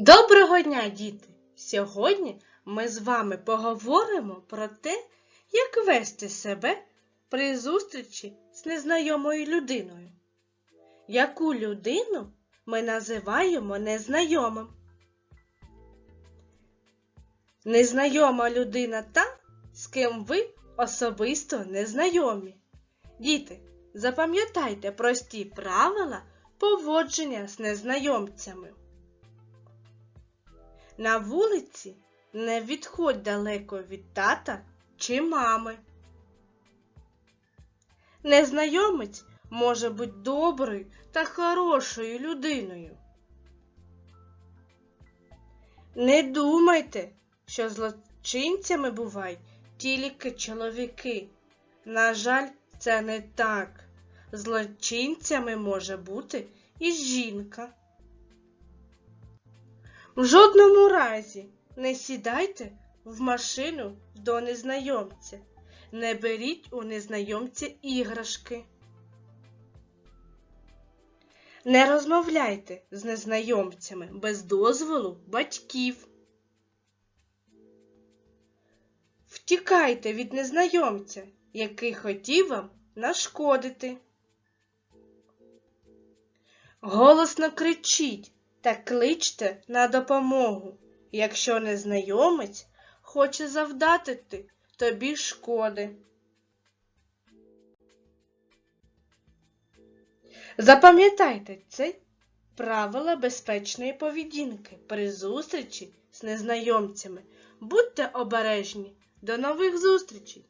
Доброго дня, діти! Сьогодні ми з вами поговоримо про те, як вести себе при зустрічі з незнайомою людиною. Яку людину ми називаємо незнайомим? Незнайома людина та, з ким ви особисто не знайомі. Діти, запам'ятайте прості правила поводження з незнайомцями. На вулиці не відходь далеко від тата чи мами. Незнайомець може бути доброю та хорошою людиною. Не думайте, що злочинцями бувають тільки чоловіки. На жаль, це не так. Злочинцями може бути і жінка. В жодному разі не сідайте в машину до незнайомця. Не беріть у незнайомця іграшки. Не розмовляйте з незнайомцями без дозволу батьків. Втікайте від незнайомця, який хотів вам нашкодити. Голосно кричіть та кличте на допомогу, якщо незнайомець хоче завдати ти- тобі шкоди. Запам'ятайте це правила безпечної поведінки при зустрічі з незнайомцями. Будьте обережні. До нових зустрічей!